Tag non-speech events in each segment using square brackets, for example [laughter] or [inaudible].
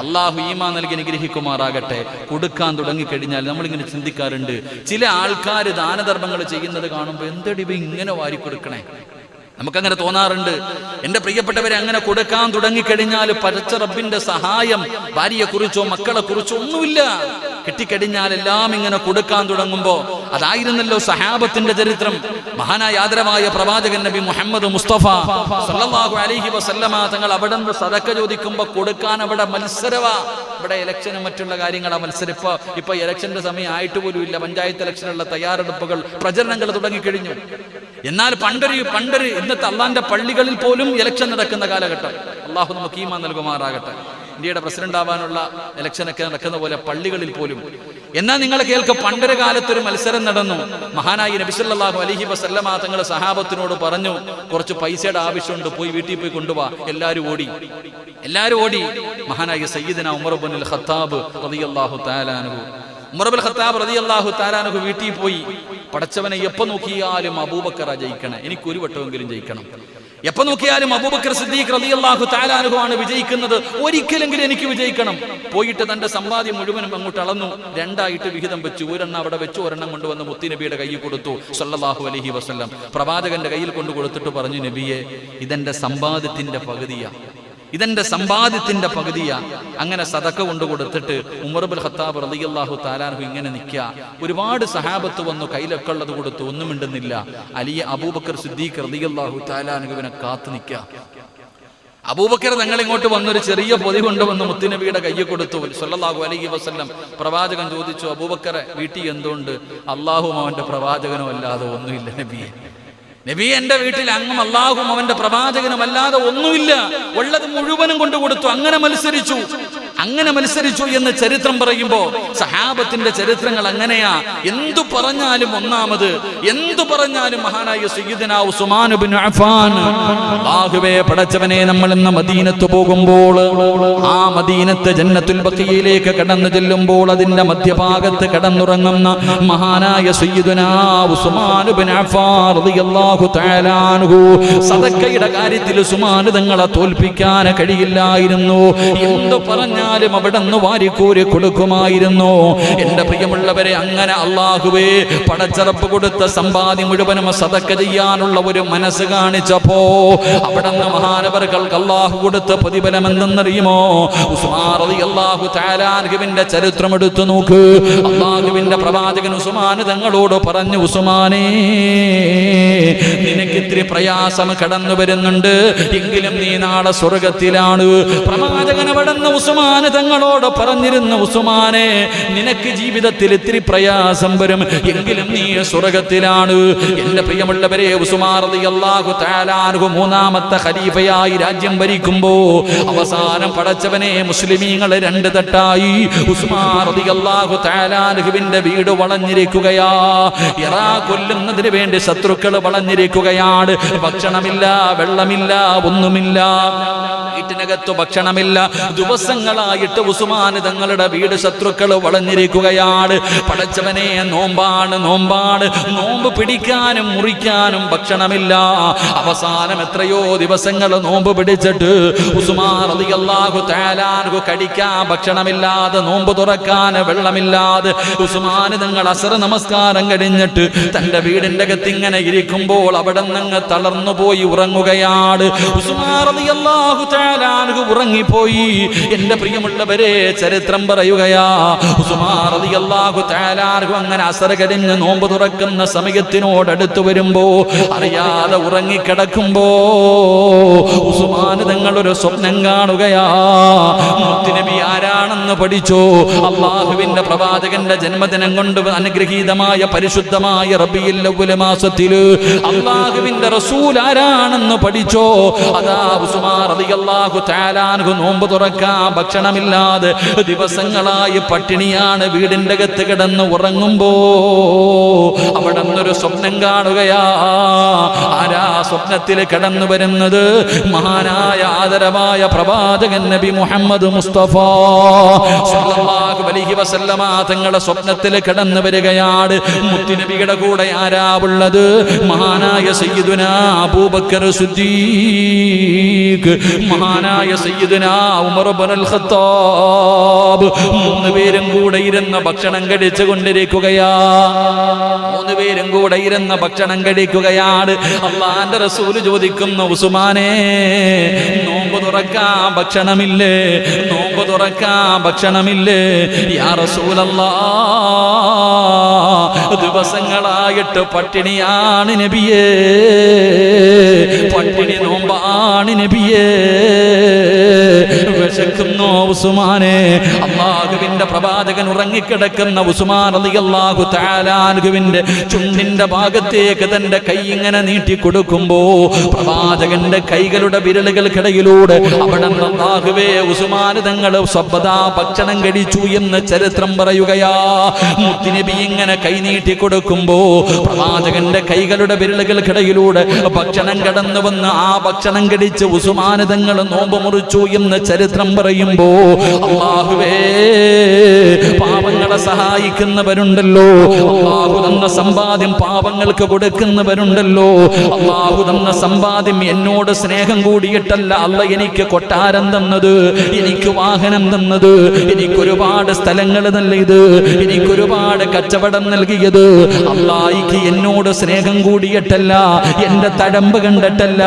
അള്ളാഹു ഈമാ നൽകി അനുഗ്രഹിക്കുമാറാകട്ടെ. കൊടുക്കാൻ തുടങ്ങിക്കഴിഞ്ഞാൽ നമ്മളിങ്ങനെ ചിന്തിക്കാറുണ്ട്. ചില ആൾക്കാർ ദാനധർമ്മങ്ങൾ ചെയ്യുന്നത് കാണുമ്പോൾ എന്തടി ഇവ ഇങ്ങനെ വാരി കൊടുക്കണേ നമുക്കങ്ങനെ തോന്നാറുണ്ട്. എന്റെ പ്രിയപ്പെട്ടവരെ അങ്ങനെ കൊടുക്കാൻ തുടങ്ങിക്കഴിഞ്ഞാൽ പരച്ച റബ്ബിന്റെ സഹായം ഭാര്യയെ കുറിച്ചോ മക്കളെ കുറിച്ചോ ഒന്നുമില്ല. കിട്ടിക്കഴിഞ്ഞാൽ എല്ലാം ഇങ്ങനെ കൊടുക്കാൻ തുടങ്ങുമ്പോ അതായിരുന്നല്ലോ സഹാബത്തിന്റെ ചരിത്രം. മഹാനായ ആദരവായ പ്രവാചകൻ നബി മുഹമ്മദ് മുസ്തഫ സല്ലല്ലാഹു അലൈഹി വസല്ലമ തങ്ങൾ അവിടെ നിന്ന് സദക്ക ചോദിക്കുമ്പോ കൊടുക്കാൻ അവിടെ മത്സരവാ. ഇവിടെ ഇലക്ഷനും മറ്റുള്ള കാര്യങ്ങളാ മത്സരം. ഇപ്പൊ ഇപ്പൊ ഇലക്ഷന്റെ സമയം ആയിട്ട് പോലും ഇല്ല പഞ്ചായത്ത് ഇലക്ഷനുള്ള തയ്യാറെടുപ്പുകൾ പ്രചരണങ്ങൾ തുടങ്ങിക്കഴിഞ്ഞു. എന്നാൽ പണ്ടൊരു പണ്ടൊരു ഇന്നത്തെ അള്ളാന്റെ പള്ളികളിൽ പോലും ഇലക്ഷൻ നടക്കുന്ന കാലഘട്ടം. അള്ളാഹു നമുക്ക് ഈമാ നൽകുമാറാകട്ടെ. ഇന്ത്യയുടെ പ്രസിഡന്റ് ആവാനുള്ള ഇലക്ഷനൊക്കെ നടക്കുന്ന പോലെ പള്ളികളിൽ പോലും. എന്നാൽ നിങ്ങൾ കേൾക്ക് പണ്ടൊരു കാലത്തൊരു മത്സരം നടന്നു. മഹാനായി നബിസല്ലാഹു അലഹി വസല്ലമ തങ്ങൾ സഹാബത്തിനോട് പറഞ്ഞു കുറച്ച് പൈസയുടെ ആവശ്യമുണ്ട് പോയി വീട്ടിൽ പോയി കൊണ്ടുപോവാ എല്ലാവരും ഓടി. എല്ലാവരും ഓടി. മഹാനായി സയ്യിദന ഉമർ ബുൽ ഖത്താബ് റളിയല്ലാഹു താലാനു ഉമർബുൽ ഖത്താബ് റളിയല്ലാഹു താലാനുഹു വീട്ടിൽ പോയി. പടച്ചവനെ എപ്പോ നോക്കിയാലും അബൂബക്കറ ജയിക്കണം. എനിക്ക് ഒരു വട്ടമെങ്കിലും ജയിക്കണം. എപ്പോ നോക്കിയാലും അബൂബക്കർ സിദ്ദീഖ് റളിയല്ലാഹു അള്ളാഹു ആണ് വിജയിക്കുന്നത്. ഒരിക്കലെങ്കിലും എനിക്ക് വിജയിക്കണം. പോയിട്ട് തന്റെ സമ്പാദ്യം മുഴുവനും അങ്ങോട്ട് അളന്നു. രണ്ടായിട്ട് വിഹിതം വെച്ചു. ഒരെണ്ണം അവിടെ വെച്ചു. ഒരെണ്ണം കൊണ്ടുവന്ന് മുത്തി നബിയുടെ കയ്യിൽ കൊടുത്തു. സല്ലല്ലാഹു അലഹി വസ്ല്ലാം. പ്രവാചകന്റെ കയ്യിൽ കൊണ്ടു കൊടുത്തിട്ട് പറഞ്ഞു നബിയെ ഇതെന്റെ സമ്പാദ്യത്തിന്റെ പകുതിയാ. ഇതെന്റെ സമ്പാദ്യത്തിന്റെ പകുതിയാ. അങ്ങനെ സതക്ക കൊണ്ട് കൊടുത്തിട്ട് ഉമർബുൽ ഖത്താബ് റളിയല്ലാഹു താലാൻഹു ഇങ്ങനെ നിൽക്കുക ഒരുപാട് സഹാബത്ത് വന്നു കയ്യിലൊക്കെ ഉള്ളത് കൊടുത്തു ഒന്നും മിണ്ടുന്നില്ല. അലിയ അബൂബക്കർ സിദ്ദീഖ് റളിയല്ലാഹു താലാൻഹുവിനെ കാത്തു നിൽക്കുക അബൂബക്കർ ഞങ്ങൾ ഇങ്ങോട്ട് വന്നൊരു ചെറിയ പൊതി കൊണ്ടുവന്ന് മുത്തുനബിയുടെ കയ്യിൽ കൊടുത്തു. സൊല്ലാഹു അലൈഹി വസല്ലം പ്രവാചകൻ ചോദിച്ചു അബൂബക്കറെ വീട്ടിൽ എന്തുകൊണ്ട് അള്ളാഹും അവന്റെ പ്രവാചകനും അല്ലാതെ ഒന്നുമില്ല നബിയെ. നബി എന്റെ വീട്ടിൽ അങ്ങും അള്ളാഹും അവന്റെ പ്രവാചകനും അല്ലാതെ ഒന്നുമില്ല. ഉള്ളത് മുഴുവനും കൊണ്ടു കൊടുത്തു. അങ്ങനെ മത്സരിച്ചു. അങ്ങനെ മത്സരിച്ചു എന്ന് ചരിത്രം പറയുമ്പോ സഹാബത്തിന്റെ ചരിത്രങ്ങൾ അങ്ങനെയാ. എന്തു പറഞ്ഞാലും ഒന്നാമത് എന്തു പറഞ്ഞാലും മഹാനായ സയ്യിദന പടച്ചവനെ നമ്മൾ ഇന്ന് മദീനത്ത് പോകുമ്പോൾ ആ മദീനത്ത് ജന്നത്തുൽ ബഖിയയിലേക്ക് കടന്നു ചെല്ലുമ്പോൾ അതിന്റെ മധ്യഭാഗത്ത് കടന്നുറങ്ങുന്ന മഹാനായ സയ്യിദന റളിയല്ലാഹു സദക്കയുടെ കാര്യത്തിൽ ഉസ്മാൻ തങ്ങളെ തോൽപ്പിക്കാൻ കഴിയില്ലായിരുന്നു. എന്തു പറഞ്ഞാലും അവിടെ നിന്ന് വാരിക്കൂരി കൊടുക്കുമായിരുന്നു. എന്റെ പ്രിയമുള്ളവരെ അങ്ങനെ അള്ളാഹുവേ പടച്ചറപ്പ് കൊടുത്ത സമ്പാദ്യം മുഴുവനും സതക്ക ചെയ്യാനുള്ള ഒരു മനസ്സ് കാണിച്ചപ്പോ അവിടെ നിന്ന് മഹാനവർക്ക് അള്ളാഹു കൊടുത്ത പ്രതിഫലം എന്തെന്നറിയുമോ താലാൻഹുവിന്റെ ചരിത്രം എടുത്തു നോക്ക്. അള്ളാഹുവിന്റെ പ്രവാചകൻ ഉസ്മാൻ തങ്ങളോട് പറഞ്ഞു ഉസ്മാനേ നിനക്ക് ഇത്തിരി പ്രയാസം കടന്നു വരുന്നുണ്ട് എങ്കിലും നീ നാളെ സ്വർഗത്തിലാണ്. പ്രവാചകൻ അവിടെ നിന്ന് ഉസ്മാൻ തങ്ങളോട് പറഞ്ഞിരുന്ന ഉസ്മാനെ നിനക്ക് ജീവിതത്തിൽ ഇത്തിരി പ്രയാസം വരും. എങ്കിലും നീ സ്വർഗത്തിലാണ്. എന്റെ പ്രിയമുള്ളവരെ ഉസ്മാൻ താലാർഹു മൂന്നാമത്തെ ഖലീഫയായി രാജ്യം ഭരിക്കുമ്പോ അവസാനം പടച്ചവനെ മുസ്ലിമീങ്ങളെ രണ്ട് തട്ടായി. ഉസ്മാൻ താലാർഹുവിന്റെ വീട് വളഞ്ഞിരിക്കുകയാ. ഇറാ കൊല്ലുന്നതിന് വേണ്ടി ശത്രുക്കൾ വളഞ്ഞിരിക്കുകയാണ്. ഭക്ഷണമില്ല വെള്ളമില്ല ഒന്നുമില്ല. വീട്ടിനകത്ത് ഭക്ഷണമില്ല. ദിവസങ്ങളായിട്ട് ഉസ്മാൻ തങ്ങളുടെ വീട് ശത്രുക്കൾ വളഞ്ഞിരിക്കുകയാണ്. പടച്ചവനെ നോമ്പാണ് നോമ്പാണ്. നോമ്പ് പിടിക്കാനും മുറിക്കാനും ഭക്ഷണമില്ല. അവസാനം എത്രയോ ദിവസങ്ങൾ നോമ്പ് പിടിച്ചിട്ട് ഉസ്മാൻ റളിയല്ലാഹു തആലാൻഹു കടിക്കാൻ ഭക്ഷണമില്ലാതെ നോമ്പ് തുറക്കാൻ വെള്ളമില്ലാതെ ഉസ്മാൻ തങ്ങൾ അസർ നമസ്കാരം കഴിഞ്ഞിട്ട് തന്റെ വീടിന്റെ അകത്ത് ഇങ്ങനെ ഇരിക്കുമ്പോൾ അവിടെ നിന്ന് തളർന്നു പോയി ഉറങ്ങുകയാണ്. ഉസ്മാൻ റളിയല്ലാഹു തആല അൻഹു ഉറങ്ങിപ്പോയി. എന്റെ പ്രിയമുള്ളവരെ ചരിത്രം പറയുകയാ. അങ്ങനെ അസർ കഴിഞ്ഞ് നോമ്പ് തുറക്കുന്ന സമയത്തിനോട് അടുത്ത് വരുമ്പോ അറിയാതെ ഉറങ്ങിക്കിടക്കുമ്പോ ഉസ്മാൻ തങ്ങൾ ഒരു സ്വപ്നം കാണുകയാ. മുത്തുനബി ആരാണെന്ന് പഠിച്ചോ? അള്ളാഹുവിന്റെ പ്രവാചകന്റെ ജന്മദിനം കൊണ്ട് അനുഗ്രഹീതമായ പരിശുദ്ധമായ റബിയിൽ മാസത്തിൽ അള്ളാഹുവിന്റെ റസൂൽ ആരാണെന്ന് പഠിച്ചോ? അതാ തആല അൻഹു നോമ്പ് തുറക്കാൻ ഭക്ഷണമില്ലാതെ ദിവസങ്ങളായി പട്ടിണിയാണ് വീടിന്റെ അകത്ത് കിടന്ന് ഉറങ്ങുമ്പോ അവിടെ നിന്നൊരു സ്വപ്നം കാണുകയാ. ആരാ സ്വപ്നത്തിൽ കടന്നു വരുന്നത്? മഹാനായ ആദരമായ പ്രവാചകൻ നബി മുഹമ്മദ് മുസ്തഫ. അലൈഹി വസല്ലമ തങ്ങളെ സ്വപ്നത്തിൽ കടന്നു വരികയാണ്. മുത്തുനബിയുടെ കൂടെ ആരാ ഉള്ളത്? മഹാനായ സയ്യിദുന അബൂബക്കർ സുദ്ദീഖ്. മഹാനായ സയ്യിദുന ഉമർ ഇബ്നുൽ ഖത്താബ്. മൂന്ന് പേരും കൂടെ ഇരുന്ന് ഭക്ഷണം കഴിച്ചു കൊണ്ടിരിക്കുകയാ. മൂന്ന് പേരും കൂടെ ഇരുന്ന് ഭക്ഷണം കഴിക്കുകയാണ്. അള്ളാന്റെ റസൂൽ ചോദിക്കുന്നു ഉസുമാനെ നോമ്പ് തുറക്കാ ഭക്ഷണമില്ലേ? നോമ്പ് തുറക്കാ ഭക്ഷണമില്ലേ? യാ റസൂലല്ലാ ദിവസങ്ങളായിട്ട് പട്ടിണിയാണ് നബിയേ. പട്ടിണി നോമ്പാണ് നബിയേ. വിശക്കുന്നു ഉസുമാനെ. അള്ളാഹുവിന്റെ പ്രവാചകൻ ഉറങ്ങിക്കിടക്കുന്ന ഉസുമാൻ അലിയല്ലാഹു താലാലുവിന്റെ ചുണ്ടിന്റെ ഭാഗത്തേക്ക് തന്റെ കൈ ഇങ്ങനെ നീട്ടി കൊടുക്കുമ്പോ പ്രവാചകന്റെ കൈകളുടെ വിരലുകൾക്കിടയിലൂടെ അവിടെ അള്ളാഹുവേ ഉസുമാൻ തങ്ങൾ സ്വബദാ ഭക്ഷണം കഴിച്ചു എന്ന് ചരിത്രം പറയുകയാ. മുത്തിനബി ഇങ്ങനെ കൈ നീട്ടി കൊടുക്കുമ്പോ പ്രവാചകന്റെ കൈകളുടെ വിരലുകൾക്കിടയിലൂടെ ഭക്ഷണം കടന്നു വന്ന് ആ ഭക്ഷണം കടിച്ച് ഉസുമാനിതങ്ങൾ നോമ്പ് മുറിച്ചു എന്ന് ചരിത്രം പറയുമ്പോ അള്ളാഹുവേ പാവങ്ങളെ സഹായിക്കുന്നവരുണ്ടല്ലോ. അള്ളാഹു തന്ന സമ്പാദ്യം പാവങ്ങൾക്ക് കൊടുക്കുന്നവരുണ്ടല്ലോ. അള്ളാഹു തന്ന സമ്പാദ്യം എന്നോട് സ്നേഹം കൂടിയിട്ടല്ല അല്ല എനിക്ക് കൊട്ടാരം തന്നത് എനിക്ക് വാഹനം തന്നത് എനിക്കൊരുപാട് സ്ഥലങ്ങൾ നൽകിയത് എനിക്കൊരുപാട് കച്ചവടം നൽകിയത്. അള്ളായിക്ക് എന്നോട് സ്നേഹം കൂടിയിട്ടല്ല എന്റെ തഴമ്പ് കണ്ടിട്ടല്ല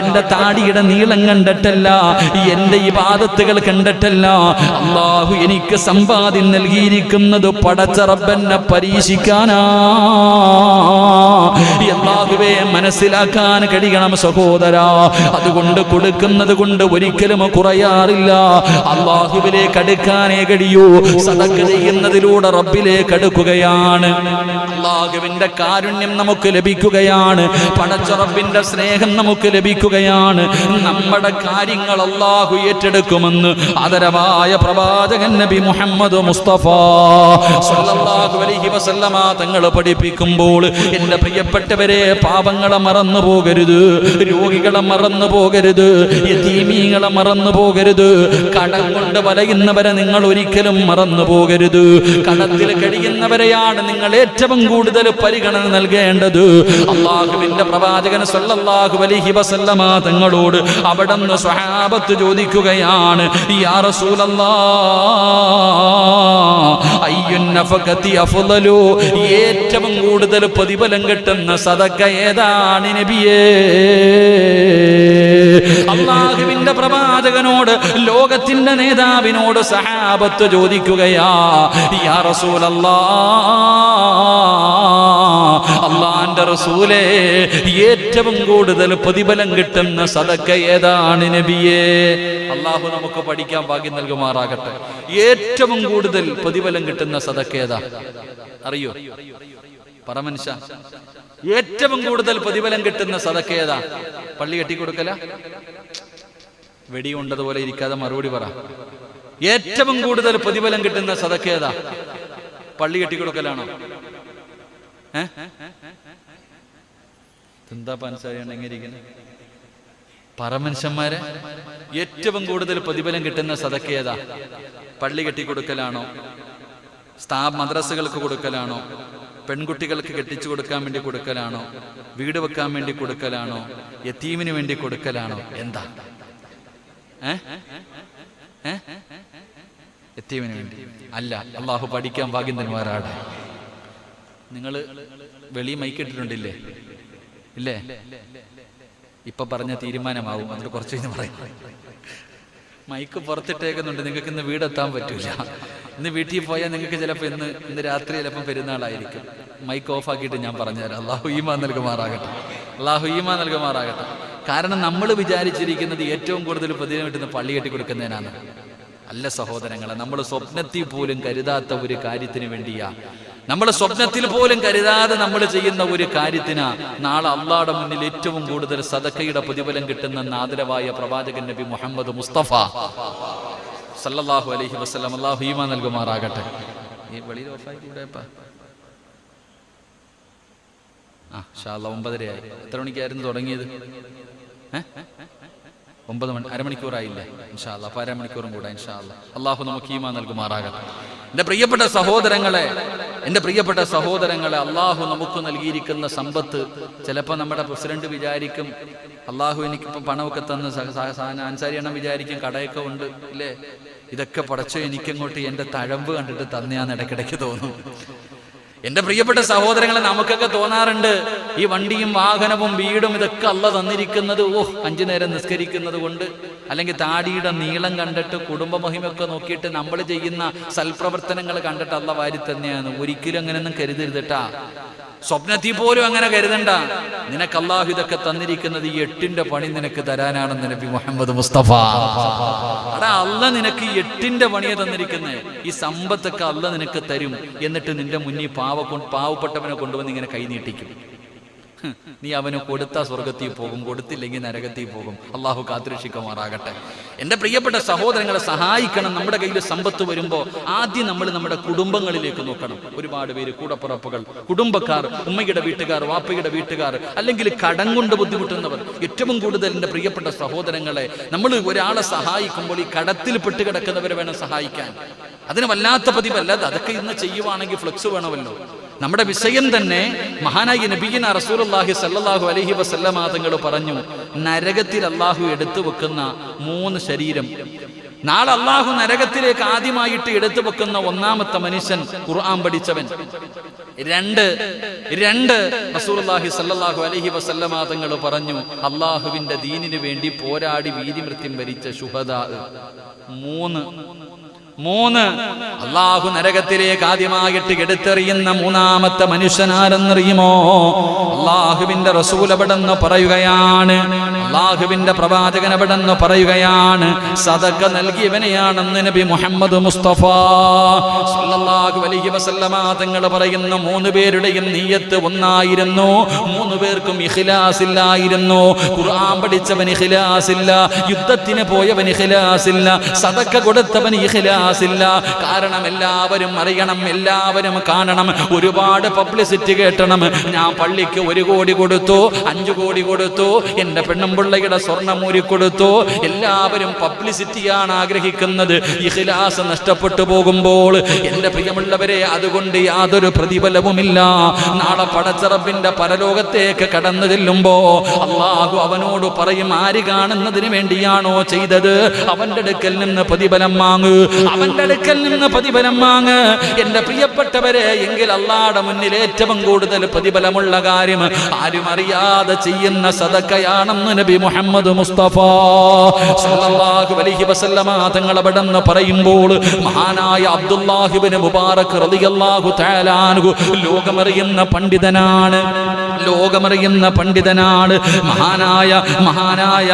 എന്റെ താടിയുടെ നീളം കണ്ടിട്ടല്ല എന്റെ ഈ പാദത്തുകൾ കണ്ടിട്ടല്ല. അള്ളാഹു എനിക്ക് സമ്പാദ്യം നൽകിയിരിക്കുന്നത് പടച്ചറബെന്നെ പരീക്ഷിക്കാനാ. അള്ളാഹുവെ മനസ്സിലാക്കാൻ കഴിയണം സഹോദര. അതുകൊണ്ട് കൊടുക്കുന്നത് കൊണ്ട് ഒരിക്കലും കുറയാറില്ല. അള്ളാഹുവിലേക്ക് അടുക്കാനേ കഴിയൂ. സദക്ക് ചെയ്യുന്നതിലൂടെ റബ്ബിലേക്ക് അടുക്കുകയാണ് അള്ളാഹുവിന്റെ കാരുണ്യം നമുക്ക് ലഭിക്കുകയാണ്. പടച്ചറബിന്റെ സ്നേഹം നമുക്ക് ലഭിക്കുകയാണ്. നമ്മുടെ കാര്യങ്ങൾ അള്ളാഹു ഏറ്റെടുക്കുമെന്ന് ആദരവായ പ്രവാചകൻ നബി മുഹമ്മദ് മുസ്തഫ സല്ലല്ലാഹു അലൈഹി വസല്ലമ തങ്ങൾ പഠിപ്പിക്കുമ്പോൾ എന്റെ പ്രിയപ്പെട്ടവരെ പാപങ്ങളെ മറന്നു പോകരുത് രോഗികളെ മറന്നു പോകരുത് യതീമീങ്ങളെ മറന്നു പോകരുത് കടം കൊണ്ട് വലയുന്നവരെ നിങ്ങൾ ഒരിക്കലും മറന്നു പോകരുത്. കടത്തിൽ കഴിയുന്നവരെയാണ് നിങ്ങൾ ഏറ്റവും കൂടുതൽ പരിഗണന നൽകേണ്ടത്. അള്ളാഹുവിന്റെ പ്രവാചകൻ സല്ലല്ലാഹു അലൈഹി വസല്ലമ തങ്ങളോട് അവിടുന്ന് സ്വഹാബത്ത് ചോദിക്കുകയാണ് [laughs] ഏറ്റവും കൂടുതൽ പ്രതിഫലം കിട്ടുന്ന സദക്ക ഏതാണ് നബിയേ? അള്ളാഹുവിന്റെ പ്രവാചകനോട് ലോകത്തിന്റെ നേതാവിനോട് സഹാബത്ത് ചോദിക്കുകയാ റസൂലല്ലാ അള്ളാന്റെ റസൂലേ ഏറ്റവും കൂടുതൽ പ്രതിഫലം കിട്ടുന്ന സദക്ക ഏതാണ് നബിയേ? അള്ളാഹു നമുക്ക് പഠിക്കാൻ ഭാഗ്യം നൽകുമാറാകട്ടെ. ഏറ്റവും കൂടുതൽ പ്രതിഫലം കിട്ടുന്ന സദക്ക ഏതാ? അറിയോ? പറമനുഷ്യ ഏറ്റവും കൂടുതൽ പ്രതിഫലം കിട്ടുന്ന സദക്ക ഏതാ? പള്ളി കെട്ടി കെട്ടിക്കൊടുക്കല? വെടിയുണ്ടതുപോലെ ഇരിക്കാതെ മറുപടി പറ. ഏറ്റവും കൂടുതൽ പ്രതിഫലം കിട്ടുന്ന സദക്ക ഏതാ? പള്ളി കെട്ടിക്കൊടുക്കലാണോ? ഏ? എന്താ പൻസാരിയാണ് എങ്ങനെ ഇരിക്കുന്നത് പറമനുഷ്യന്മാരെ ഏറ്റവും കൂടുതൽ പ്രതിഫലം കിട്ടുന്ന സതക്കേതാ പള്ളി കെട്ടിക്കൊടുക്കലാണോ? സ്ഥാ മദ്രസകൾക്ക് കൊടുക്കലാണോ? പെൺകുട്ടികൾക്ക് കെട്ടിച്ചു കൊടുക്കാൻ വേണ്ടി കൊടുക്കലാണോ? വീട് വെക്കാൻ വേണ്ടി കൊടുക്കലാണോ? യത്തീമിന് വേണ്ടി കൊടുക്കലാണോ? എന്താ? യത്തീമിന് വേണ്ടി. അല്ല അള്ളാഹു പഠിക്കാൻ ഭാഗ്യം തന്മാരാട് നിങ്ങൾ വെളി മൈക്കിട്ടിട്ടുണ്ടില്ലേ ഇല്ലേ? ഇപ്പൊ പറഞ്ഞ തീരുമാനമാവും. അതിൽ കുറച്ച് കഴിഞ്ഞ് പറയും. മൈക്ക് പുറത്തിട്ടേക്കുന്നുണ്ട്. നിങ്ങൾക്ക് ഇന്ന് വീടെത്താൻ പറ്റൂല. ഇന്ന് വീട്ടിൽ പോയാൽ നിങ്ങൾക്ക് ചിലപ്പോൾ ഇന്ന് ഇന്ന് രാത്രി ചിലപ്പോൾ പെരുന്നാളായിരിക്കും. മൈക്ക് ഓഫ് ആക്കിയിട്ട് ഞാൻ പറഞ്ഞുതരാം. അള്ളാഹു ഈമാ നൽകുമാറാകട്ടെ. അള്ളാഹു ഈമാ നൽകുമാറാകട്ടെ. കാരണം നമ്മൾ വിചാരിച്ചിരിക്കുന്നത് ഏറ്റവും കൂടുതൽ പ്രതിദിനം കിട്ടുന്ന പള്ളി കെട്ടി കൊടുക്കുന്നതിനാണ് അല്ല സഹോദരങ്ങളെ നമ്മൾ സ്വപ്നത്തിൽ പോലും കരുതാത്ത ഒരു കാര്യത്തിന് വേണ്ടിയാ നമ്മൾ സ്വപ്നത്തിൽ പോലും കരുതാതെ നമ്മൾ ചെയ്യുന്ന ഒരു കാര്യത്തിന് നാളെ അള്ളാടെ മുന്നിൽ ഏറ്റവും കൂടുതൽ സദക്കയുടെ പ്രതിഫലം കിട്ടുന്ന ആദരവായ പ്രവാചകൻ നബി മുഹമ്മദ് മുസ്തഫ. സല്ലാഹു അലഹി വസല്ലം. അള്ളാഹു ഹീമ നൽകുമാറാകട്ടെ. ആ ഒമ്പതരയായി. എത്ര മണിക്കായിരുന്നു തുടങ്ങിയത്? ഏ? ഒമ്പത് മണി അരമണിക്കൂറായില്ലേ? ഇൻഷാല്ല അപ്പൊ അരമണിക്കൂറും കൂടെ ഇൻഷാല്ല അള്ളാഹു നമുക്ക് ഈമാ നൽകുമാറാകട്ടെ. എന്റെ പ്രിയപ്പെട്ട സഹോദരങ്ങളെ എന്റെ പ്രിയപ്പെട്ട സഹോദരങ്ങളെ അള്ളാഹു നമുക്ക് നൽകിയിരിക്കുന്ന സമ്പത്ത് ചിലപ്പോൾ നമ്മുടെ പ്രസിഡന്റ് വിചാരിക്കും അള്ളാഹു എനിക്കിപ്പം പണമൊക്കെ തന്ന് അൻസാരി എണ്ണം വിചാരിക്കും കടയൊക്കെ ഉണ്ട് ഇല്ലേ? ഇതൊക്കെ പടച്ചോ എനിക്കങ്ങോട്ട് എന്റെ തഴമ്പ് കണ്ടിട്ട് തന്നെയാന്ന് ഇടയ്ക്കിടയ്ക്ക് തോന്നും. എന്റെ പ്രിയപ്പെട്ട സഹോദരങ്ങളെ നമുക്കൊക്കെ തോന്നാറുണ്ട് ഈ വണ്ടിയും വാഹനവും വീടും ഇതൊക്കെ അല്ല തന്നിരിക്കുന്നത്. ഓ അഞ്ചു നേരം നിസ്കരിക്കുന്നത് കൊണ്ട് അല്ലെങ്കിൽ താടിയുടെ നീളം കണ്ടിട്ട് കുടുംബ മഹിമയൊക്കെ നോക്കിയിട്ട് നമ്മൾ ചെയ്യുന്ന സൽപ്രവർത്തനങ്ങൾ കണ്ടിട്ട് അല്ല വാരി തന്നെയാണ് ഒരിക്കലും അങ്ങനെയൊന്നും കരുതരുതട്ടാ സ്വപ്നത്തിൽ പോലും അങ്ങനെ കരുതണ്ട. നിനക്ക് അള്ളാഹു ഇതൊക്കെ തന്നിരിക്കുന്നത് ഈ എട്ടിന്റെ പണി നിനക്ക് തരാനാണെന്ന് നബി മുഹമ്മദ് മുസ്തഫ. അടാ അല്ല നിനക്ക് എട്ടിന്റെ പണിയെ തന്നിരിക്കുന്നത് ഈ സമ്പത്തൊക്കെ അല്ല നിനക്ക് തരും. എന്നിട്ട് നിന്റെ മുന്നിൽ പാവ പാവപ്പെട്ടവനെ കൊണ്ടുവന്ന് ഇങ്ങനെ കൈനീട്ടിക്കും നീ അവന് കൊടുത്ത സ്വർഗത്തിൽ പോകും കൊടുത്തില്ലെങ്കിൽ നരകത്തിൽ പോകും. അള്ളാഹു കാത്തിരക്ഷിക്കുമാറാകട്ടെ. എന്റെ പ്രിയപ്പെട്ട സഹോദരങ്ങളെ സഹായിക്കണം. നമ്മുടെ കയ്യിൽ സമ്പത്ത് വരുമ്പോൾ ആദ്യം നമ്മൾ നമ്മുടെ കുടുംബങ്ങളിലേക്ക് നോക്കണം. ഒരുപാട് പേര് കൂടപ്പുറപ്പുകൾ കുടുംബക്കാർ ഉമ്മയുടെ വീട്ടുകാർ വാപ്പയുടെ വീട്ടുകാർ അല്ലെങ്കിൽ കടം കൊണ്ട് ബുദ്ധിമുട്ടുന്നവർ. ഏറ്റവും കൂടുതൽ എന്റെ പ്രിയപ്പെട്ട സഹോദരങ്ങളെ നമ്മൾ ഒരാളെ സഹായിക്കുമ്പോൾ ഈ കടത്തിൽ പെട്ട് കിടക്കുന്നവരെ വേണം സഹായിക്കാൻ. അതിന് വല്ലാത്ത പതിവല്ല അത്? അതൊക്കെ ഇന്ന് ചെയ്യുവാണെങ്കിൽ ഫ്ലെക്സ് വേണമല്ലോ. നമ്മുടെ വിഷയം തന്നെ മഹാനായി നബീന റസൂലുള്ളാഹി സല്ലാഹു അലൈഹി വസല്ലമ തങ്ങൾ പറഞ്ഞു നരകത്തിൽ അള്ളാഹു എടുത്തു വെക്കുന്ന മൂന്ന് ശരീരം. നാളെ അള്ളാഹു നരകത്തിലേക്ക് ആദ്യമായിട്ട് എടുത്തു വെക്കുന്ന ഒന്നാമത്തെ മനുഷ്യൻ ഖുർആൻ പഠിച്ചവൻ. രണ്ട് രണ്ട് റസൂലുള്ളാഹി സല്ലാഹു അലൈഹി വസല്ലമ തങ്ങൾ പറഞ്ഞു അള്ളാഹുവിന്റെ ദീനിനു വേണ്ടി പോരാടി വീരിമൃത്യം വരിച്ച ശുഹദാ. മൂന്ന് മൂന്ന്. അള്ളാഹു നരകത്തിലേക്ക് ആദ്യമായിട്ട് എടുത്തെറിയുന്ന മൂന്നാമത്തെ മനുഷ്യനാരെന്നറിയുമോ? അള്ളാഹുവിന്റെ റസൂൽ എവിടെന്ന് പറയുകയാണ്. അള്ളാഹുവിന്റെ പ്രവാചകൻ എവിടെന്ന് പറയുകയാണ്. സദക്ക നൽകിയവനെയാണെന്ന് നബി മുഹമ്മദ് മുസ്തഫ സല്ലല്ലാഹു അലൈഹി വസല്ലമ തങ്ങൾ പറയുന്ന മൂന്ന് പേരുടെയും നീയത്ത് ഒന്നായിരുന്നു. മൂന്ന് പേർക്കും ഇഖ്ലാസ് ഇല്ലായിരുന്നു ഖുർആൻ പഠിച്ചവൻ ഇഖ്ലാസ് ഇല്ല യുദ്ധത്തിന് പോയവൻ ഇഖ്ലാസ് ഇല്ല സദക്ക കൊടുത്തവൻ ഇഖ്ലാസ് ഇല്ല കാരണം എല്ലാവരും അറിയണം എല്ലാവരും കാണണം. ഒരുപാട് പബ്ലിസിറ്റി കേട്ടണം. ഞാൻ പള്ളിക്ക് ഒരു കോടി കൊടുത്തു അഞ്ചു കോടി കൊടുത്തു എന്റെ പെണ്ണും പിള്ളയുടെ സ്വർണം ഊരി കൊടുത്തു. എല്ലാവരും പബ്ലിസിറ്റിയാണ് ആഗ്രഹിക്കുന്നത്. ഇഖ്ലാസ് നഷ്ടപ്പെട്ടു പോകുമ്പോൾ എന്റെ പ്രിയമുള്ളവരെ അതുകൊണ്ട് യാതൊരു പ്രതിഫലവുമില്ല. നാളെ പടച്ചറബിന്റെ പരലോകത്തേക്ക് കടന്നു ചെല്ലുമ്പോൾ അള്ളാഹു അവനോട് പറയും ആര് കാണുന്നതിന് വേണ്ടിയാണോ ചെയ്തത്? അവന്റെ അടുക്കൽ നിന്ന് പ്രതിഫലം വാങ്ങ്. അവന്റെ അടുക്കൽ നിന്ന് പ്രതിഫലം വാങ്ങ്. എന്റെ പ്രിയപ്പെട്ടവരെ എങ്കിൽ അള്ളാടെ മുന്നിൽ ഏറ്റവും കൂടുതൽ പ്രതിഫലമുള്ള കാര്യം ആരും അറിയാതെ ചെയ്യുന്ന സദക്കയാണെന്ന് നബി മുഹമ്മദ് മുസ്തഫ സല്ലല്ലാഹു അലൈഹി വസല്ലമ തങ്ങൾ പറയുമ്പോൾ മഹാനായ അബ്ദുല്ലാഹിബ്നു മുബാറക് റളിയല്ലാഹു തആല അൻഹു ലോകമറിയുന്ന പണ്ഡിതനാണ്. ലോകമറിയുന്ന പണ്ഡിതനാണ്. മഹാനായ മഹാനായ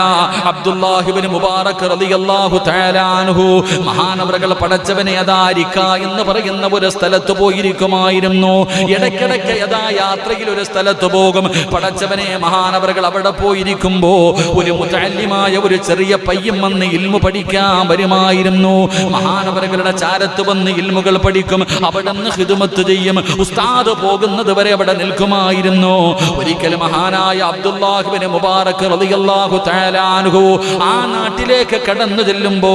അബ്ദുല്ലാഹിബ്നു മുബാറക് റളിയല്ലാഹു തആല അൻഹു മഹാനവറുകൾ പടച്ചവനെ അതാരിക്ക എന്ന് പറയുന്ന ഒരു സ്ഥലത്ത് പോയിരിക്കുമായിരുന്നു. ഇടയ്ക്കിടയ്ക്ക് യഥാ യാത്രയിൽ ഒരു സ്ഥലത്ത് പോകും. പടച്ചവനെ മഹാനവറുകൾ അവിടെ പോയിരിക്കുമ്പോ ഒരു മുത്തല്യമായ ഒരു ചെറിയ പയ്യൻ വന്ന് ഇൽമു പഠിക്കാൻ വരുമായിരുന്നു. മഹാനവറുകളുടെ ചാരത്ത് വന്ന് ഇൽമുകൾ പഠിക്കും. അവിടെ നിന്ന് ഹിതുമത്ത് ചെയ്യും. ഉസ്താദ് പോകുന്നത് വരെ അവിടെ നിൽക്കുമായിരുന്നു. ഒരിക്കൽ മഹാനായ അബ്ദുല്ലാഹുബിന് മുബാറക് റളിയല്ലാഹു തആല അൻഹു ആ നാട്ടിലേക്ക് കടന്നു ചെല്ലുമ്പോ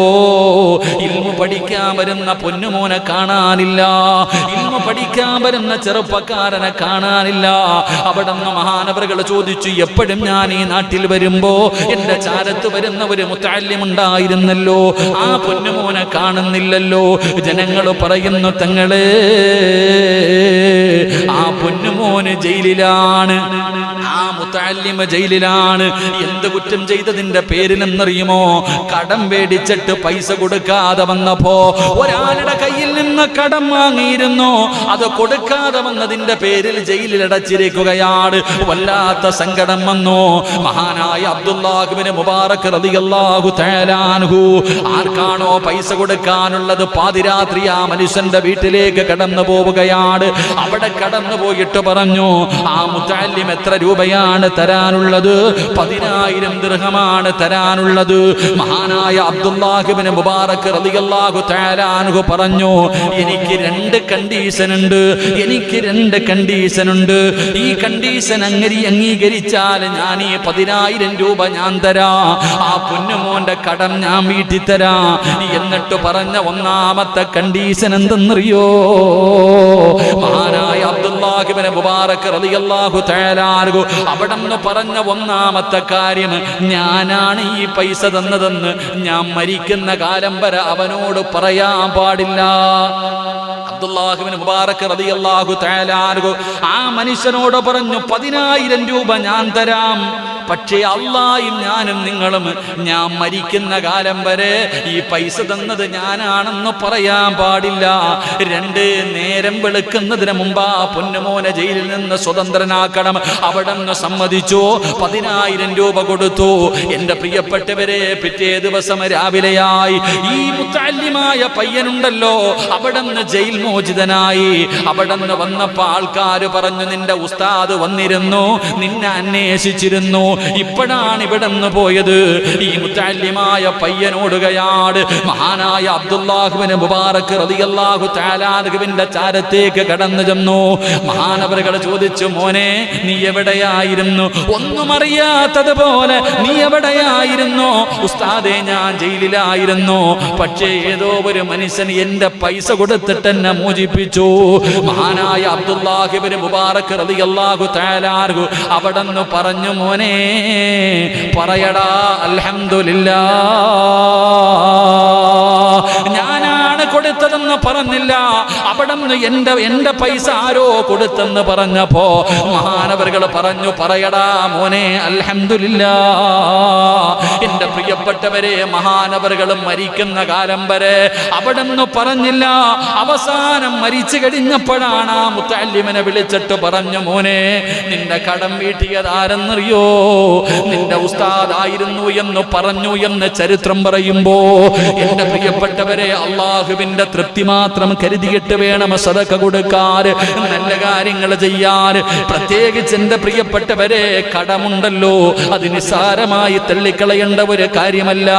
ഇൽമു പഠിക്കാൻ വരുന്ന പൊന്നുമോനെ കാണാനില്ല. ഇന്ന് പഠിക്കാൻ വരുന്ന ചെറുപ്പക്കാരനെ കാണാനില്ല. അവിടെ നിന്ന് മഹാനവറുകൾ ചോദിച്ചു എപ്പോഴും ഞാൻ ഈ നാട്ടിൽ വരുമ്പോ എന്റെ ചാരത്ത് വരുന്ന ഒരു മുത്താല്യമുണ്ടായിരുന്നല്ലോ ആ പൊന്നുമോനെ കാണുന്നില്ലല്ലോ. ജനങ്ങൾ പറയുന്നു തങ്ങളെ ആ പൊന്നുമോന് ജയിലിലാണ്. ആ മുത്താല്യം ജയിലിലാണ്. എന്ത് കുറ്റം ചെയ്തതിന്റെ പേരിലെന്നറിയുമോ? കടം മേടിച്ചിട്ട് പൈസ കൊടുക്കാതെ വന്നപ്പോ ഒരാളുടെ കയ്യിൽ നിന്ന് കടം വാങ്ങിയിരുന്നു? അത് കൊടുക്കാതെ വന്നതിന്റെ പേരിൽ ജയിലിൽ അടച്ചിരിക്കുകയാണ്. വല്ലാത്ത സങ്കടം വന്നു. മഹാനായ അബ്ദുല്ലാഹുബിന് മുബാറക് റളിയല്ലാഹു തആല അൻഹു. ആർക്കാണോ പൈസ കൊടുക്കാനുള്ളത്? പാതിരാത്രി ആ മനുഷ്യന്റെ വീട്ടിലേക്ക് കടന്നു പോവുകയാണ്. അവിടെ കടന്നു പോയിട്ട് പറഞ്ഞു ആ മുത്താല്യം എത്ര രൂപയാണ് തരാനുള്ളത്? പതിനായിരം ദൃഹമാണ് തരാനുള്ളത്. മഹാനായ അബ്ദുല്ലാഹിബിന് മുബാറക് റളിയല്ലാഹു തആല അൻഹു പറഞ്ഞു എനിക്ക് രണ്ട് കണ്ടീഷൻ ഉണ്ട് എനിക്ക് രണ്ട് കണ്ടീഷൻ ഉണ്ട് ഈ കണ്ടീഷൻ അങ്ങനെ അംഗീകരിച്ചാൽ ഞാൻ ഈ പതിനായിരം രൂപ ഞാൻ തരാ. ആ പൊന്നുമോന്റെ കടം ഞാൻ വീട്ടി തരാ. എന്നിട്ട് പറഞ്ഞ ഒന്നാമത്തെ കണ്ടീഷൻ എന്തെന്നറിയോ? മഹാനായ മുബാറക് റളിയല്ലാഹു തആലാഹു അവിടെ പറഞ്ഞ ഒന്നാമത്തെ കാര്യം ഞാനാണ് ഈ പൈസ തന്നതെന്ന് ഞാൻ മരിക്കുന്ന കാലം വരെ അവനോട് പറയാൻ പാടില്ല. അബ്ദുല്ലാഹിബിന് മുബാറക് റളിയല്ലാഹു തആലാഹു ആ മനുഷ്യനോട് പറഞ്ഞു പതിനായിരം രൂപ ഞാൻ തരാം. പക്ഷേ അള്ളായും ഞാനും നിങ്ങളും ഞാൻ മരിക്കുന്ന കാലം വരെ ഈ പൈസ തന്നത് ഞാനാണെന്ന് പറയാൻ പാടില്ല. രണ്ട് നേരം വെളുക്കുന്നതിന് മുമ്പ് പൊന്നുമോനെ ജയിലിൽ നിന്ന് സ്വതന്ത്രനാക്കണം. അവിടെ നിന്ന് സമ്മതിച്ചു. പതിനായിരം രൂപ കൊടുത്തു. എന്റെ പ്രിയപ്പെട്ടവരെ പിറ്റേ ദിവസം രാവിലെയായി. ഈ മുത്താല്യമായ പയ്യനുണ്ടല്ലോ അവിടെ നിന്ന് ജയിൽ മോചിതനായി അവിടെ നിന്ന് വന്നപ്പോ ആൾക്കാര് പറഞ്ഞു നിന്റെ ഉസ്താദ് വന്നിരുന്നു നിന്നെ അന്വേഷിച്ചിരുന്നു. ഇപ്പോഴാണ് ഇവിടെ നിന്ന് പോയത്. ഈ മുത്താല്യമായ പയ്യനോടുകയാണ് മഹാനായ അബ്ദുല്ലാഹുവിന് മുബാറക് റതിയല്ലാഹു തആലാഹുവിന്റെ ചാരത്തേക്ക് കടന്നു ചെന്നു. മഹാനവറുകൾ ചോദിച്ചു മോനെ നീ എവിടെയായിരുന്നു? ഒന്നും അറിയാത്തതുപോലെ നീ എവിടെയായിരുന്നു? ഉസ്താദെ ഞാൻ ജയിലിലായിരുന്നു. പക്ഷേ ഏതോ ഒരു മനുഷ്യൻ എന്റെ പൈസ കൊടുത്തിട്ട് എന്നെ മോചിപ്പിച്ചു. മഹാനായ അബ്ദുല്ലാഹിബിന് മുബാറക് റളിയല്ലാഹു തആലാഹു അവിടെ നിന്ന് പറഞ്ഞു മോനെ പറയടാ അൽഹംദുലില്ലാ. കൊടുത്തതെന്ന് പറഞ്ഞില്ല. അവിടെ എന്റെ എന്റെ പൈസ ആരോ കൊടുത്തെന്ന് പറഞ്ഞപ്പോ മഹാനവറുകൾ പറഞ്ഞു പറയടാ മോനെ അൽഹംദുലില്ലാ. എന്റെ പ്രിയപ്പെട്ടവരെ മഹാനവറുകളും മരിക്കുന്ന കാലം വരെ അവിടെ പറഞ്ഞില്ല. അവസാനം മരിച്ചു കഴിഞ്ഞപ്പോഴാണ് ആ മുത്തല്ലിമനെ വിളിച്ചിട്ട് പറഞ്ഞു മോനെ നിന്റെ കടം വീട്ടിയതാരെന്നറിയോ? നിന്റെ ഉസ്താദായിരുന്നു എന്ന് പറഞ്ഞു എന്ന് ചരിത്രം പറയുമ്പോ എന്റെ പ്രിയപ്പെട്ടവരെ അള്ളാഹുവിന്റെ തൃപ്തി മാത്രം കരുതിയിട്ട് വേണം സദക്ക കൊടുക്കാൻ. നല്ല കാര്യങ്ങൾ ചെയ്യാൻ. പ്രത്യേകിച്ച് എന്റെ പ്രിയപ്പെട്ടവരെ കടമുണ്ടല്ലോ. അത് നിസ്സാരമായി തള്ളിക്കളയേണ്ട ഒരു കാര്യമല്ല.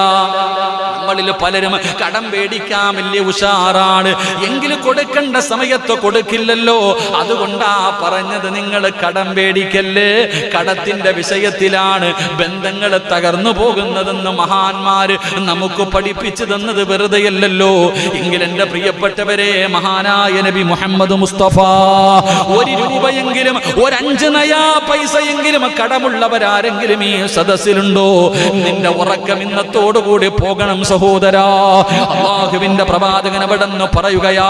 നമ്മളിൽ പലരും കടം പേടിക്കാൻ ഉഷാറാണ്. എങ്കിലും കൊടുക്കേണ്ട സമയത്ത് കൊടുക്കില്ലല്ലോ. അതുകൊണ്ടാ പറഞ്ഞത് നിങ്ങൾ കടം പേടിക്കല്ലേ കടത്തിന്റെ വിഷയത്തിലാണ് ബന്ധങ്ങൾ തകർന്നു പോകുന്നതെന്ന് മഹാന്മാര് നമുക്ക് പഠിപ്പിച്ചു തന്നത് വെറുതെയല്ലല്ലോ. എങ്കിൽ പ്രിയപ്പെട്ടവരെ മഹാനായ നബി മുഹമ്മദ് മുസ്തഫ ഒരു രൂപയെങ്കിലും ഒരഞ്ച് നയാ പൈസയെങ്കിലും കടമുള്ളവരാരെങ്കിലും ഈ സദസ്സിലുണ്ടോ? നിന്റെ ഉറക്കം ഇന്നത്തോടുകൂടി പോകണം സഹോദരാ അള്ളാഹുവിന്റെ പ്രവാചകൻ അവിടെന്ന് പറയുകയാ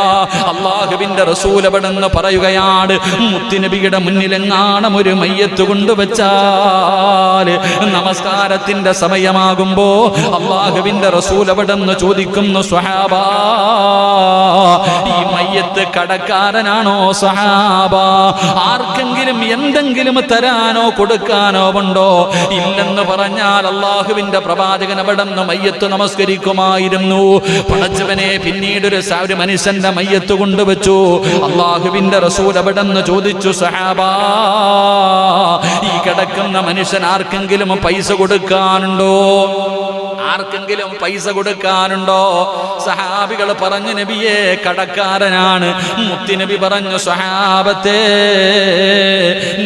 അള്ളാഹുവിന്റെ റസൂൽ അവിടെന്ന് പറയുകയാണ്. മുത്തുനബിയുടെ മുന്നിലെങ്ങാണം ഒരു മയ്യത്ത് കൊണ്ടുവച്ചാൽ നമസ്കാരത്തിന്റെ സമയമാകുമ്പോ അള്ളാഹുവിന്റെ റസൂൽ അവിടെന്ന് ചോദിക്കുന്നു സ്വഹാബ ഈ മയ്യത്ത് കടക്കാരനാണോ സഹാബ ആർക്കെങ്കിലും എന്തെങ്കിലും തരാനോ കൊടുക്കാനോ ഉണ്ടോ? ഇല്ലെന്ന് പറഞ്ഞാൽ അള്ളാഹുവിന്റെ പ്രവാചകൻ എവിടെന്ന് മയ്യത്ത് മയ്യത്ത് നമസ്കരിക്കുമായിരുന്നു പടച്ചവനെ പിന്നീട് ഒരു ഒരു മനുഷ്യന്റെ മയ്യത്ത് കൊണ്ടുവച്ചു. അള്ളാഹുവിന്റെ റസൂൽ അവിടെ ചോദിച്ചു സഹാബാ ഈ കിടക്കുന്ന മനുഷ്യൻ ആർക്കെങ്കിലും പൈസ കൊടുക്കാനുണ്ടോ? ആർക്കെങ്കിലും പൈസ കൊടുക്കാനുണ്ടോ? സഹാബികൾ പറഞ്ഞു നബിയെ കടക്കാരനാണ്. മുത്തിനബി പറഞ്ഞു സഹാബത്തെ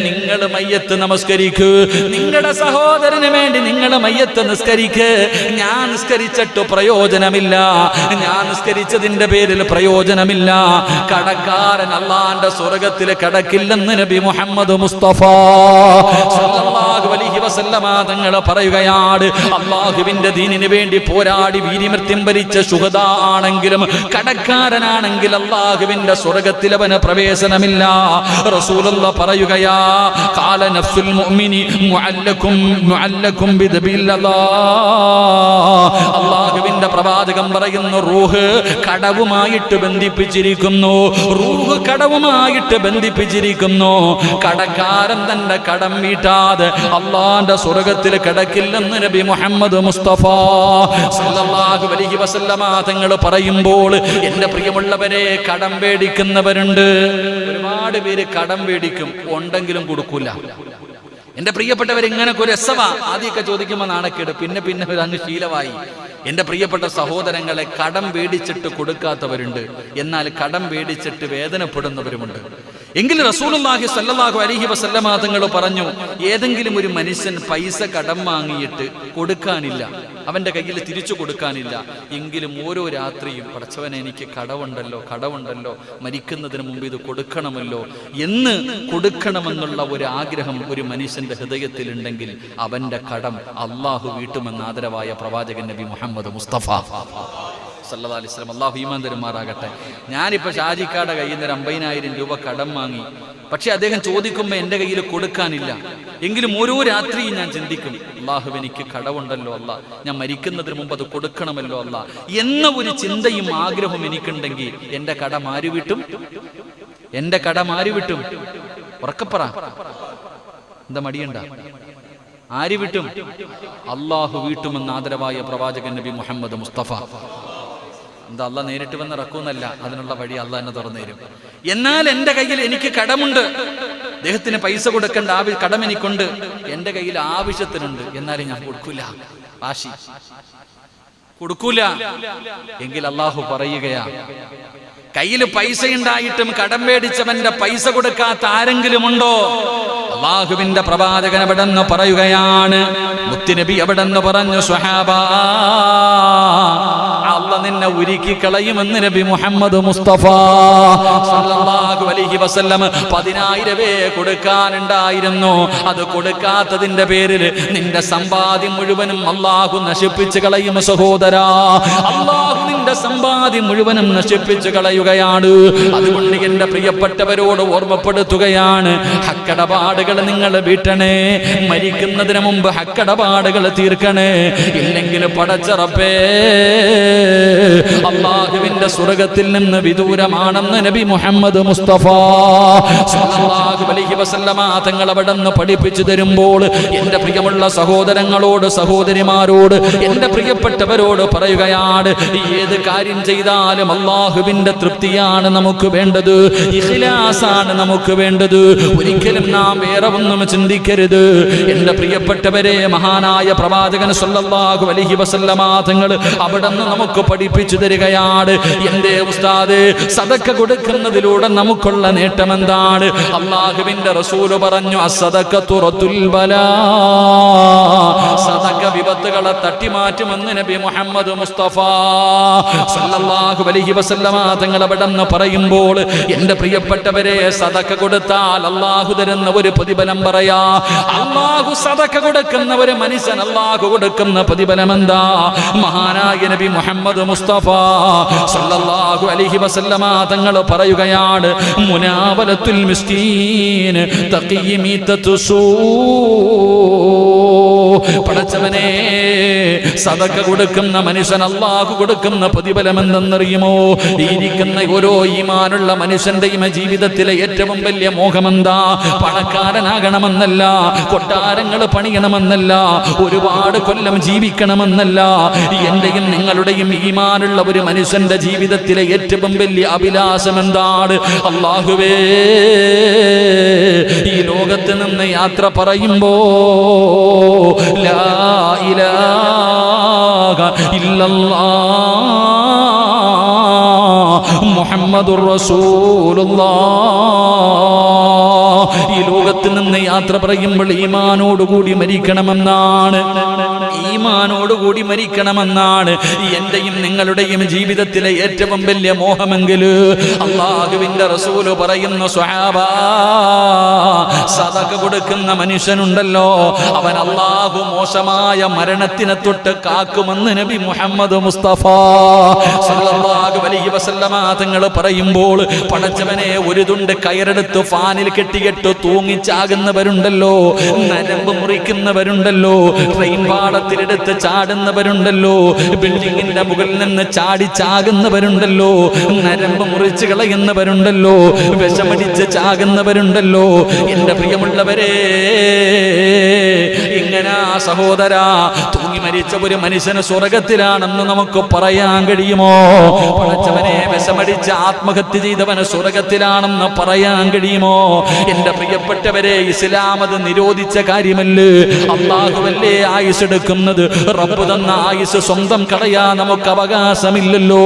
നിങ്ങൾ മയ്യത്ത് നമസ്കരിക്കൂ. നിങ്ങളുടെ സഹോദരന് വേണ്ടി നിങ്ങൾ മയ്യത്ത് നിസ്കരിക്ക്. ഞാൻ നിസ്കരിച്ചിട്ട് പ്രയോജനമില്ല. ഞാൻ നിസ്കരിച്ചതിന്റെ പേരിൽ പ്രയോജനമില്ല. കടക്കാരൻ അള്ളാന്റെ സ്വർഗത്തിൽ കടക്കില്ലെന്ന് നബി മുഹമ്മദ് മുസ്തഫ. സല്ലല്ലാഹു അലൈഹി വസല്ലമ തങ്ങൾ പറയുകയാണ് അള്ളാഹുവിന്റെ ദീനിന് വേണ്ടി പോരാടി വീരിമൃത്യം ഭരിച്ച ശുഹദ ആണെങ്കിലും കടക്കാരനാണെങ്കിൽ അള്ളാഹുവിന്റെ സ്വർഗത്തിൽ അവന് പ്രവേശനമില്ല. റസൂലുള്ള പറയുകയാ കാല നഫ്സുൽ മുഅ്മിനി മുഅല്ലകും മുഅല്ലകും ബിദബില്ലാ അള്ളാഹുവിന്റെ പ്രവാചകം പറയുന്നു റൂഹ് കടവുമായിട്ട് ബന്ധിപ്പിച്ചിരിക്കുന്നു റൂഹ് കടവുമായിട്ട് ബന്ധിപ്പിച്ചിരിക്കുന്നു. കടക്കാരൻ തന്റെ കടം വീട്ടാതെ അള്ളാന്റെ സ്വർഗത്തിൽ കിടക്കില്ലെന്ന് നബി മുഹമ്മദ് മുസ്തഫ സല്ലല്ലാഹു അലൈഹി തങ്ങൾ പറയുമ്പോൾ എന്റെ പ്രിയമുള്ളവരെ കടം പേടിക്കുന്നവരുണ്ട് ഒരുപാട് പേര് കടം പേടിക്കും ഉണ്ടെങ്കിലും കൊടുക്കൂല. എന്റെ പ്രിയപ്പെട്ടവർ ഇങ്ങനെ ഒരു രസമാ ആദ്യമൊക്കെ ചോദിക്കുമ്പോൾ നാണക്കേട്. പിന്നെ പിന്നെ അങ്ങ് ശീലമായി. എന്റെ പ്രിയപ്പെട്ട സഹോദരങ്ങളെ കടം വേടിച്ചിട്ട് കൊടുക്കാത്തവരുണ്ട്. എന്നാൽ കടം വേടിച്ചിട്ട് വേദനപ്പെടുന്നവരുമുണ്ട്. എങ്കിൽ റസൂലുള്ളാഹി സല്ലാഹു അലഹി വസല്ലമ തങ്ങൾ പറഞ്ഞു ഏതെങ്കിലും ഒരു മനുഷ്യൻ പൈസ കടം വാങ്ങിയിട്ട് കൊടുക്കാനില്ല അവന്റെ കയ്യിൽ തിരിച്ചു കൊടുക്കാനില്ല എങ്കിലും ഓരോ രാത്രിയും പടച്ചവനെ എനിക്ക് കടവുണ്ടല്ലോ കടവുണ്ടല്ലോ മരിക്കുന്നതിന് മുമ്പ് ഇത് കൊടുക്കണമല്ലോ എന്ന് കൊടുക്കണമെന്നുള്ള ഒരു ആഗ്രഹം ഒരു മനുഷ്യന്റെ ഹൃദയത്തിൽ ഉണ്ടെങ്കിൽ അവന്റെ കടം അള്ളാഹു വീട്ടുമെന്ന് ആദരവായ പ്രവാചകൻ നബി മുഹമ്മദ് മുസ്തഫ. സല്ലല്ലാഹു അലൈഹി വസല്ലം അള്ളാഹു ഈമാൻ തരുമാറാകട്ടെ. ഞാനിപ്പോൾ ഷാജിക്കാടെ കയ്യിൽ നിന്ന് അമ്പതിനായിരം രൂപ കടം വാങ്ങി. പക്ഷെ അദ്ദേഹം ചോദിക്കുമ്പോൾ എന്റെ കയ്യിൽ കൊടുക്കാനില്ല. എങ്കിലും ഓരോ രാത്രിയും ഞാൻ ചിന്തിക്കും അള്ളാഹു എനിക്ക് കടവുണ്ടല്ലോ അല്ല. ഞാൻ മരിക്കുന്നതിന് മുമ്പ് അത് കൊടുക്കണമല്ലോ അല്ല. എന്ന ഒരു ചിന്തയും ആഗ്രഹവും എനിക്കുണ്ടെങ്കിൽ എന്റെ കട ആര് വിട്ടും? എന്റെ കടം ആര് വിട്ടും? ഉറക്കപ്പറ എന്താ മടിയണ്ട? ആര് വിട്ടും? അള്ളാഹു വീട്ടുമെന്ന് ആദരവായ പ്രവാചകൻ നബി മുഹമ്മദ് മുസ്തഫ. എന്താ അല്ല നേരിട്ട് വന്ന് ഇറക്കൂന്നല്ല അതിനുള്ള വഴി അല്ല എന്നെ തുറന്നു തരും എന്നാൽ എന്റെ കയ്യിൽ എനിക്ക് കടമുണ്ട്. അദ്ദേഹത്തിന് പൈസ കൊടുക്കേണ്ട ആവി കടം എനിക്കുണ്ട്. എന്റെ കയ്യിൽ ആവശ്യത്തിനുണ്ട്. എന്നാലും ഞാൻ കൊടുക്കൂല. വാശി. കൊടുക്കൂല. എങ്കിൽ അള്ളാഹു പറയുകയാ കയ്യിൽ പൈസ ഉണ്ടായിട്ടും കടം മേടിച്ചവന്റെ പൈസ കൊടുക്കാത്ത ആരെങ്കിലും ഉണ്ടോ അള്ളാഹുവിന്റെ പ്രവാചകൻ എവിടെന്ന് പറയുകയാണ്? മുത്തുനബി എവിടെന്ന് പറഞ്ഞു സ്വഹാബ അല്ല നിന്നെ ഉരുക്കി കളയുമെന്ന് നബി മുഹമ്മദ് മുസ്തഫ സല്ലല്ലാഹു അലൈഹി വസല്ലം പതിനായിരവേ കൊടുക്കാനുണ്ടായിരുന്നു. അത് കൊടുക്കാത്തതിന്റെ പേരിൽ നിന്റെ സമ്പാദ്യം മുഴുവനും അള്ളാഹു നശിപ്പിച്ചു കളയും സഹോദരാ. അള്ളാഹു നിന്റെ സമ്പാദ്യം മുഴുവനും നശിപ്പിച്ചു കളയുകയാണ് അതുകൊണ്ട് എന്റെ പ്രിയപ്പെട്ടവരോട് ഓർമ്മപ്പെടുത്തുകയാണ്. ഹക്കടപാടുകൾ നിങ്ങൾ വീട്ടണേ. മരിക്കുന്നതിന് മുമ്പ് ഹക്കടപാടുകൾ തീർക്കണേ. ഇല്ലെങ്കിൽ പടച്ചറപ്പേ. അള്ളാഹുവിന്റെ സ്വർഗത്തിൽ നിന്ന് വിദൂരമാണെന്ന് നബി മുഹമ്മദ് മുസ്തഫ തങ്ങൾ അവിടെ നിന്ന് പഠിപ്പിച്ചു തരുമ്പോൾ എന്റെ പ്രിയമുള്ള സഹോദരങ്ങളോട് സഹോദരിമാരോട് എന്റെ പ്രിയപ്പെട്ടവരോട് പറയുകയാണ്. ഏത് കാര്യം ചെയ്താലും അള്ളാഹുവിന്റെ തൃപ്തിയാണ് നമുക്ക് വേണ്ടത്. ഇഖ്ലാസാണ് നമുക്ക് വേണ്ടത്. ഒരിക്കലും നാം വേറെ ഒന്നും ചിന്തിക്കരുത്. എന്റെ പ്രിയപ്പെട്ടവരെ മഹാനായ പ്രവാചകൻ സല്ലല്ലാഹു അലൈഹി വസല്ലമ തങ്ങൾ അവിടെ നിന്ന് നമുക്ക് പഠിപ്പിച്ചു തരികയാണ്. എന്റെ ഉസ്താദ് സദക്ക കൊടുക്കുന്നതിലൂടെ നമുക്കുള്ള നേട്ടം എന്താണ് അള്ളാഹുവിന്റെ റസൂൽ പറഞ്ഞു അസദക്ക തുറത്തുൽ ബലാ. സദക്ക വിപത്തുകളെ തട്ടിമാറ്റുമെന്ന് നബി മുഹമ്മദ് മുസ്തഫ സല്ലല്ലാഹു അലൈഹി വസല്ലമ തങ്ങൾ അവിടെ പറയുമ്പോൾ എന്റെ പ്രിയപ്പെട്ടവരെ സദക്ക കൊടുത്താൽ അള്ളാഹു തരുന്ന ഒരു പ്രതിഫലം പറയാ. അള്ളാഹു സദക്ക കൊടുക്കുന്ന ഒരു മനുഷ്യൻ അള്ളാഹു കൊടുക്കുന്ന പ്രതിഫലം എന്താ? മഹാനായ നബി മുഹമ്മദ് മുസ്തഫ സല്ലല്ലാഹു അലൈഹി വസല്ലമ തങ്ങൾ പറയുകയാണ് മുനാവലത്തുൽ മിസ്കീൻ തഖീമീതത്തു സൂ പടച്ചവനെ സദക്ക കൊടുക്കുന്ന മനുഷ്യൻ അള്ളാഹു കൊടുക്കുന്ന പ്രതിഫലം എന്തെന്നറിയുമോ ഇരിക്കുന്ന ഓരോ ഈമാനുള്ള മനുഷ്യന്റെയും ജീവിതത്തിലെ ഏറ്റവും വലിയ മോഹമെന്താ? പണക്കാരനാകണമെന്നല്ല കൊട്ടാരങ്ങൾ പണിയണമെന്നല്ല ഒരുപാട് കൊല്ലം ജീവിക്കണമെന്നല്ല. എന്റെയും നിങ്ങളുടെയും ഈമാനുള്ള ഒരു മനുഷ്യന്റെ ജീവിതത്തിലെ ഏറ്റവും വലിയ അഭിലാഷം എന്താണ് അള്ളാഹുവേ ഈ ലോകത്ത് നിന്ന് യാത്ര പറയുമ്പോ ലാ ഇല്ലല്ലാഹ് മുഹമ്മദുർ റസൂലുള്ളാഹ് ഈ ലോകത്ത് നിന്ന് യാത്ര പറയുമ്പോൾ ഈമാനോടുകൂടി മരിക്കണമെന്നാണ്. ഈമാനോടുകൂടി മരിക്കണമെന്നാണ്. എന്റെയും നിങ്ങളുടെയും ജീവിതത്തിലെ ഏറ്റവും വലിയ മോഹമെങ്കിൽ അള്ളാഹുവിന്റെ റസൂൽ പറയുന്ന സ്വഹാബ സദക കൊടുക്കുന്ന മനുഷ്യനുണ്ടല്ലോ. അവൻ അള്ളാഹു മോശമായ മരണത്തിനെ തൊട്ട് കാക്കുമെന്ന് നബി മുഹമ്മദ് മുസ്തഫ സല്ലല്ലാഹു അലൈഹി വസല്ലമ തങ്ങൾ പറയുമ്പോൾ പടച്ചവനെ ഒരു തുണ്ട് കയറെടുത്ത് ഫാനിൽ കെട്ടിയിട്ട് തൂങ്ങിച്ചാകുന്നവരുണ്ടല്ലോ നരമ്പ് മുറിക്കുന്നവരുണ്ടല്ലോ ട്രെയിൻ പാടത്തിലെടുത്ത് ചാടുന്നവരുണ്ടല്ലോ ബിൽഡിങ്ങിന്റെ മുകളിൽ നിന്ന് ചാടി ചാകുന്നവരുണ്ടല്ലോ നരമ്പ് മുറിച്ച് കളയുന്നവരുണ്ടല്ലോ വിഷമടിച്ച് ചാകുന്നവരുണ്ടല്ലോ. എന്റെ പ്രിയമുള്ളവരെ ഇങ്ങനാ സഹോദര മരിച്ച ഒരു മനുഷ്യന് സ്വർഗത്തിലാണെന്ന് നമുക്ക് പറയാൻ കഴിയുമോ? പടച്ചവനെ വിഷമടിച്ച് ആത്മഹത്യ ചെയ്തവന് സ്വർഗത്തിലാണെന്ന് പറയാൻ കഴിയുമോ? എന്റെ പ്രിയപ്പെട്ടവരെ ഇസ്ലാം അത് നിരോധിച്ച കാര്യമല്ലേ? അള്ളാഹുവല്ലേ ആയുസ് എടുക്കുന്നത്? റബ്ബ് തന്ന ആയുസ് സ്വന്തം കളയാ നമുക്ക് അവകാശമില്ലല്ലോ.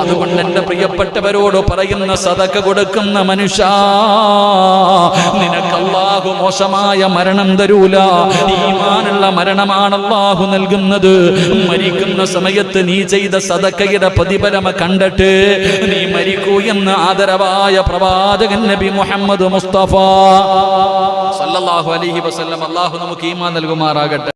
അതുകൊണ്ട് എന്റെ പ്രിയപ്പെട്ടവരോട് പറയുന്ന സതക്ക കൊടുക്കുന്ന മനുഷ്യ നിനക്ക് അള്ളാഹു മോശമായ മരണം തരൂല. ഈമാനുള്ള മരണമാണ് അള്ളാഹു നൽകുന്നത്. മരിക്കുന്ന സമയത്ത് നീ ചെയ്ത സദക്കയുടെ പ്രതിഫലമ കണ്ടിട്ട് നീ മരിക്കൂ എന്ന് ആദരവായ പ്രവാചകൻ നബി മുഹമ്മദ് മുസ്തഫ. സല്ലല്ലാഹു അലൈഹി വസല്ലം അള്ളാഹു നമുക്ക് ഈമാൻ നൽകുമാറാകട്ടെ.